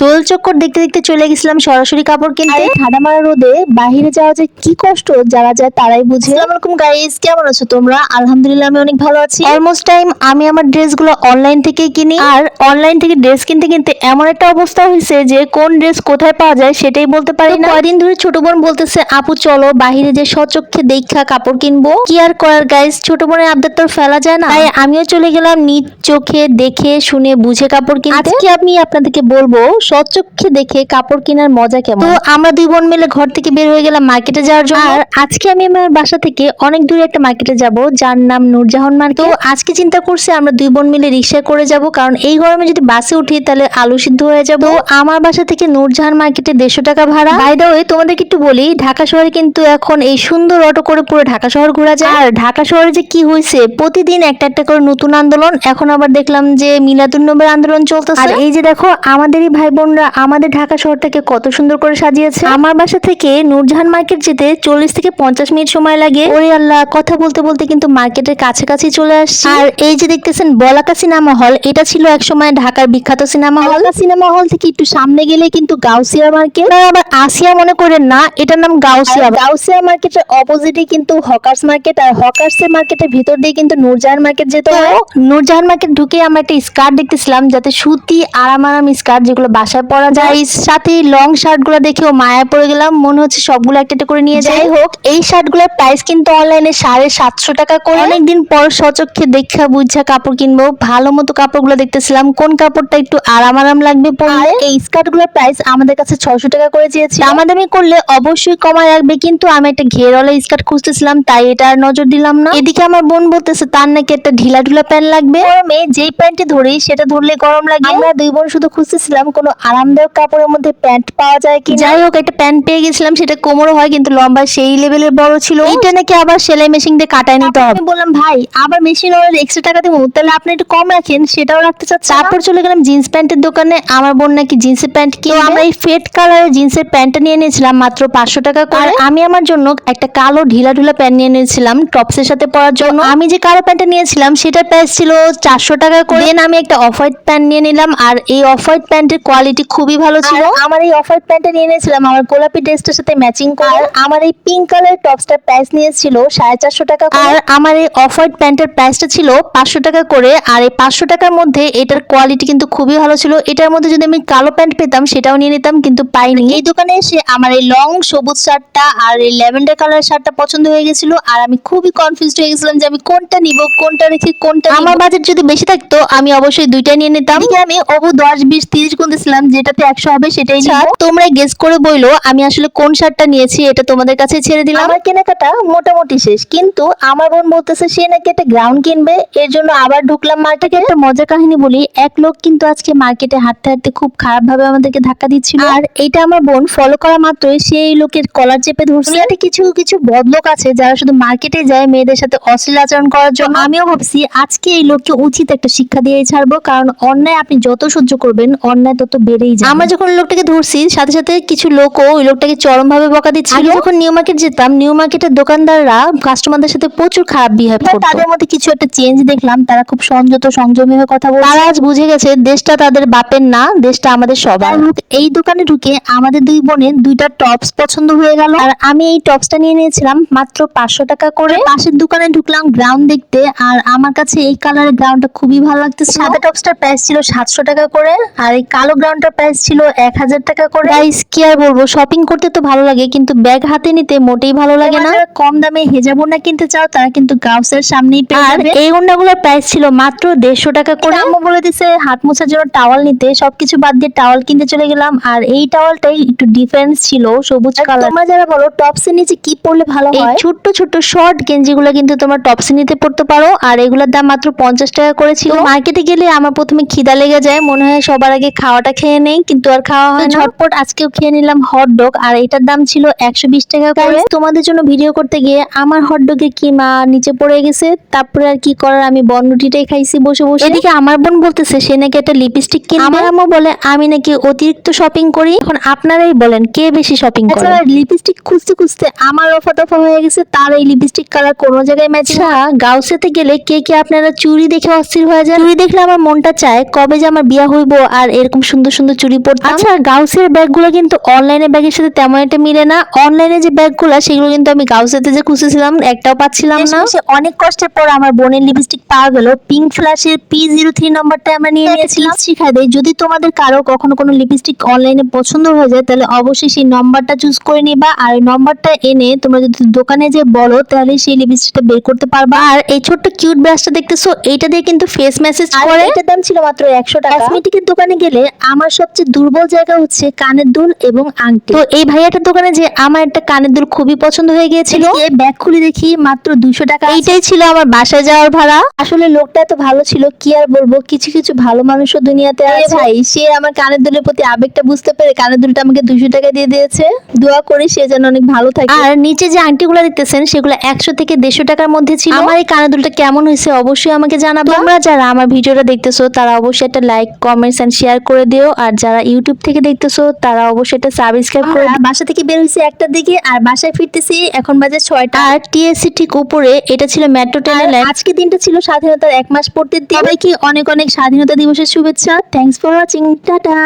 দোল চক্কর দেখতে দেখতে চলে গেছিলাম সরাসরি কাপড় কিনতে। ঠাডা মারা রোদে বাহিরে যাওয়া যে কি কষ্ট যারা যায় তারাই বুঝে। আসসালামু আলাইকুম গাইস কেমন আছো তোমরা? আলহামদুলিল্লাহ আমি অনেক ভালো আছি। অলমোস্ট টাইম আমি আমার ড্রেসগুলো অনলাইন থেকে কিনি। আর অনলাইন থেকে ড্রেস কিনতে কিনতে এমন একটা অবস্থা হয়েছে যে কোন ড্রেস কোথায় পাওয়া যায় সেটাই বলতে পারি না। কয়দিন ধরে ছোট বোন বলতেছে আপু চলো বাহিরে যে সচক্ষে দেখা কাপড় কিনবো। কি আর করার গাইস ছোট বোনের আবদার তো ফেলা যায় না। তাই আমিও চলে গেলাম নিজ চোখে দেখে শুনে বুঝে কাপড় কিনতে। আজকে আমি আপনাদেরকে বলব সচক্ষে দেখে কাপড় কেনার মজা কেমন? তো আমরা দুই বোন মিলে ঘর থেকে বের হয়ে গেলাম মার্কেটে যাওয়ার জন্য। আর আজকে আমি আমার বাসা থেকে অনেক দূরে একটা মার্কেটে যাব যার নাম নূরজাহান মার্কেট। তো আজকে চিন্তা করছি আমরা দুই বোন মিলে রিক্সা করে যাব কারণ এই গরমে যদি বাসে উঠি তাহলে আলু সিদ্ধ হয়ে যাব। তো আমার বাসা থেকে নূরজাহান মার্কেটে দেড়শো টাকা ভাড়া। বাই দা ওয়ে তোমাদেরকে একটু বলি ঢাকা শহরে কিন্তু এখন এই সুন্দর অটো করে পুরো ঢাকা শহর ঘোরা যায়। আর ঢাকা শহরে যে কি হয়েছে প্রতিদিন একটা একটা করে নতুন আন্দোলন। এখন আবার দেখলাম যে মিলাদুন্নবের আন্দোলন চলতেছে। আর এই যে দেখো আমাদেরই ভাই বোনরা আমাদের ঢাকা শহরটাকে কত সুন্দর করে সাজিয়েছে। আমার বাসা থেকে নূরজাহান মার্কেট যেতে চল্লিশ থেকে পঞ্চাশ মিনিট সময় লাগে। ওরে আল্লাহ কথা বলতে বলতে কিন্তু মার্কেটের কাছাকাছি চলে আসছি। আর এই যে দেখতেছেন বলাকা সিনেমা হল এটা ছিল এক সময় ঢাকার বিখ্যাত সিনেমা হল। সিনেমা হল থেকে একটু সামনে গেলে কিন্তু গাউসিয়া মার্কেট। আবার আসিয়া মনে করেন না এটার নাম গাউসিয়া। গাউসিয়া মার্কেটের অপোজিটে কিন্তু হকার্স মার্কেট আর হকার্স মার্কেটের ভিতর দিয়ে কিন্তু নূরজাহান মার্কেট যেতে হয়। নূরজাহান মার্কেট ঢুকে আমরা একটা স্কার্ট দেখতেছিলাম যাতে সুতি আরাম আরাম স্কার্ট যেগুলো বাসায় পরা যায়। সাথে লং শার্টগুলো দেখেও মায়া পড়ে গেলাম। মনে হচ্ছে সবগুলো একটা একটা করে নিয়ে যাই হোক এই শার্টগুলোর প্রাইস কিন্তু অনলাইনে সাড়ে সাতশো টাকা করে। অনেকদিন পর সচক্ষে দেখা বুঝা কাপড় কিনবো। ভালো মতো কাপড়গুলো দেখতেছিলাম। কোন কাপড়টা একটু আরাম আরাম লাগবে পরলে? এই স্কার্টগুলোর প্রাইস আমাদের কাছে ছয়শো টাকা করে চেয়েছি দামাদামি করলে অবশ্যই কমায় রাখবে। কিন্তু আমি একটা ঘেরওয়ালা স্কার্ট খুঁজতেছিলাম তাই এটা আর নজর দিলাম না। এদিকে আমার বোন বলতেছে তার নাকি একটা ঢিলা ঢুলা প্যান্ট লাগবে। গরমে যেই প্যান্টটি ধরি সেটা ধরলে গরম লাগে। আমরা দুই বোন শুধু খুঁজতেছিলাম কোনো আরামদায়ক কাপড়ের মধ্যে প্যান্ট পাওয়া যায় কি যাই হোক একটা প্যান্ট পেয়ে গেছিলাম সেটা কোমরও হয় কিন্তু লম্বা সেই লেভেলের বড় ছিল। এটা নাকি আবার সেলাই মেশিন দিয়ে কাটায় নিতে হবে। বললাম ভাই আবার মেশিন ওর এক্সট্রা টাকা দেবো তাহলে আপনি একটু কম রাখেন সেটাও রাখতে চাচ্ছি তারপর চলে গেলাম জিন্স প্যান্টের দোকানে আমার বোন নাকি জিন্সের প্যান্ট কিনে আমরা এই ফেড কালারের জিন্সের প্যান্টটা নিয়ে নিয়েছিলাম মাত্র পাঁচশো টাকা করে। আমি আমার জন্য একটা কালো ঢিলা ঢুলা প্যান্ট নিয়ে নিয়েছিলাম টপসের সাথে পরার জন্য। আমি যে কালো প্যান্টটা নিয়েছিলাম সেটার প্রাইস ছিল চারশো টাকা করে। আমি একটা অফ হোয়াইট প্যান্ট নিয়ে নিলাম আর এই অফ হোয়াইট প্যান্টের কোয়ালিটি খুবই ভালো ছিল। আমার এই অফ হোয়াইট প্যান্টটা নিয়ে নিয়েছিলাম আমার গোলাপি ড্রেসটার সাথে ম্যাচিং করে আর আমার এই পিঙ্ক কালার টপসটার প্রাইস নিয়েছিল সাড়ে চারশো টাকা আর আমার এই অফ হোয়াইট প্যান্টের প্রাইসটা ছিল পাঁচশো টাকা করে আর এই পাঁচশো টাকার মধ্যে এটার কোয়ালিটি কিন্তু খুবই ভালো ছিল। এটার মধ্যে যদি আমি কালো প্যান্ট পেতাম সেটাও নিয়ে নিতাম কিন্তু পাইনি। এই দোকানে এসে আমার এই লং সবুজ শার্টটা আর এই ল্যাভেন্ডার কালার শার্টটা পছন্দ হয়ে গেছিল আর আমি খুবই কনফিউজড হয়ে গেছিলাম যে আমি কোনটা নিব কোনটা রেখে কোনটা আমার বাজেট যদি বেশি থাকতো আমি অবশ্যই দুইটা নিয়ে নিতাম। আমি অবু দশ বিশ তিরিশ গুনতেছিলাম যেটাতে একশো হবে সেটাই নিব। তোমরা গেস করে বইলো আমি আসলে কোন শার্টটা নিয়েছি এটা তোমাদের কাছে ছেড়ে দিলাম। আমার কেনাকাটা মোটামুটি শেষ কিন্তু আমার বোন বলতেছে সে নাকি একটা গ্রাউন্ড কিনবে এর জন্য আবার ঢুকলাম মার্কেটে একটা মজার কাহিনী বলি এক লোক কিন্তু আজকে মার্কেটে হাঁটতে হাঁটতে খুব খারাপ ভাবে আমাদেরকে ধাক্কা দিচ্ছিল। আর এটা আমার বোন ফলো করা মাত্রই সেই লোকের কলার চেপে ধরছে। এটা কিছু কিছু বদলোক আছে যারা শুধু মার্কেটে যায় মেয়েদের সাথে অশ্লীল আচরণ করার জন্য। আমিও ভাবছি আজকে এই লোককে উচিত একটা শিক্ষা দিয়ে ছাড়বো কারণ অন্যায় আপনি যত সহ্য করবেন অন্যায় তত বেড়েই যায় আমরা যখন লোকটাকে ধরছি সাথে সাথে কিছু লোকও ওই লোকটাকে চরম ভাবে বকা দিচ্ছিল। আগে যখন নিউ মার্কেট যেতাম নিউ মার্কেটের দোকানদাররা কাস্টমারদের সাথে প্রচুর খারাপ বিহেভ করতো। তাদের মধ্যে কিছু একটা চেঞ্জ দেখলাম তারা খুব সংযত সংযমী হয়ে কথা বলছে। তারা আজ বুঝে গেছে দেশটা তাদের বাপের না দেশটা আমাদের সবার। এই দোকানে ঢুকে আমাদের দুই বোনের দুইটা টপস পছন্দ হয়ে গেল। আর আমি এই টপসটা নিয়ে নিয়েছিলাম মাত্র পাঁচশো টাকা করে। পাশের দোকানে ঢুকলাম গ্রাউন্ড দেখতে আর আমার কাছে এই কালারের গ্রাউন্ডটা খুবই ভালো লাগতেছে সাদা টপসটার প্রাইস ছিল সাতশো টাকা করে আর এই কালো গ্রাউন্ডটার প্রাইস ছিল এক হাজার টাকা করে। গাইস কি আর বলব? শপিং করতে তো ভালো লাগে কিন্তু ব্যাগ হাতে নিতে মোটেই ভালো লাগে না। কম দামে হেজাব ওড়না কিনতে চাও তারা কিন্তু গাউসের সামনেই পেয়ে যাবে। এই ওড়নাগুলোর প্রাইস ছিল মাত্র দেড়শো টাকা করে। আম্মু বলে দিছে হাত মোছার জন্য টাওয়াল নিতে। সবকিছু বাদ দিয়ে টাওয়াল কিনতে চলে গেলাম। আর এই টাওয়ালটাই একটু ডিফারেন্স ছিল সবুজ কালার তোমরা যারা বলো টপসের নিচে কি পরলে ভালো হয়? ছোট্ট ছোট্ট শর্ট গেঞ্জিগুলো কিন্তু তোমরা টপসে নিতে পড়তে পারো। আর এগুলোর দাম মাত্র পঞ্চাশ টাকা করে ছিল মার্কেটে গেলে আমার প্রথমে খিদা লেগে যায়। মনে হয় সবার আগে খাওয়াটা খেয়ে নেই কিন্তু আর খাওয়া হয় ঝটপট আজকেও খেয়ে নিলাম হট ডগ আর এটার দাম ছিল একশো বিশ টাকা করে। তোমাদের জন্য ভিডিও করতে গিয়ে আমার হট ডগের কিমা নিচে পড়ে গেছে তারপরে আর কি করার আমি বনরুটিটাই খাইছি বসে বসে। এদিকে আমার বোন বলতেছে সে নাকি একটা লিপস্টিক কিনবে। আমার আম্মু বলে আমি নাকি অতিরিক্ত শপিং করি। এখন আপনারাই বলেন কে বেশি শপিং করে? লিপস্টিক খুঁজতে খুঁজতে আমার রফা দফা হয়ে গেছে তার এই লিপস্টিক কালার কোনো জায়গায় ম্যাচিং গাউসেতে গেলে কে কে আপনারা চুরি দেখে অস্থির হয়ে যায় চুড়ি দেখলে আমার মনটা চায় কবে যে আমার বিয়া হইব আর এরকম সুন্দর সুন্দর সুন্দর চুড়ি পরতাম। আচ্ছা গাউসের ব্যাগগুলো কিন্তু অনলাইনে ব্যাগের সাথে তেমন একটা মিলে না। অনলাইনে যে ব্যাগগুলো সেগুলো কিন্তু আমি গাউসেতে যে খুঁজেছিলাম একটাও পাচ্ছিলাম না। অনেক কষ্টের পর আমার বোনের লিপস্টিক পাওয়া গেল। পিঙ্ক ফ্ল্যাশের পি জিরো থ্রি নাম্বারটা আমরা নিয়ে নিয়েছিলাম। শিখাই দেয়। যদি তোমাদের কারও কখনো কোনো লিপস্টিক অনলাইনে পছন্দ হয়ে যায় তাহলে অবশ্যই সেই নম্বরটা চুজ করে নিবা। আর নম্বরটা এনে তোমরা যদি দোকানে যে বলো তাহলে সেই লিপস্টিকটা বের করতে পারবা। আর এই ছোট্ট কিউট ব্রাশটা দেখতেছো এটা দিয়ে কিন্তু ফেস মেসেজ করে। এটার দাম ছিল মাত্র একশো টাকা। কসমেটিকের দোকানে গেলে আমার সবচেয়ে দুর্বল জায়গা হচ্ছে কানের দুল এবং আংটি। তো এই ভাইয়াটার দোকানে যে আমার একটা কানের দুল খুবই পছন্দ হয়ে গিয়েছিল। ব্যাগ খুলে দেখি মাত্র দুশো টাকা এইটাই ছিল আমার বাসায় যাওয়ার ভাড়া। আসলে লোকটা এত ভালো ছিল কি আর বলব? কিছু কিছু ভালো মানুষও দুনিয়াতে আছে। ভাই সে আমার কানের দুলের প্রতি আবেগটা বুঝতে পেরে কানের দুলটা আমাকে দুশো টাকা দিয়ে দিয়েছে। দোয়া করি সে যেন অনেক ভালো থাকে। আর নিচে যে আংটিগুলো দিতেছেন সেগুলো একশো থেকে দেড়শো টাকার মধ্যে ছিল। আমার এই কানের দুলটা কেমন হয়েছে অবশ্যই আমাকে জানাব। তোমরা যারা আমার ভিডিওটা দেখতেছো তারা অবশ্যই একটা লাইক কমেন্টস এন্ড শেয়ার করে দিও। আর যারা ইউটিউব থেকে দেখতেছো তারা অবশ্যই এটা সাবস্ক্রাইব করে বাসা থেকে বের হয়েছে একটার দিকে আর বাসায় ফিরতেছি এখন বাজে ছয়টা। আর টিএসসি ঠিক উপরে এটা ছিল মেট্রো ট্রেনের আজকে দিনটা ছিল স্বাধীনতার এক মাস পূর্তির দিন। কি অনেক অনেক স্বাধীনতা দিবসের শুভেচ্ছা। Thanks for watching tata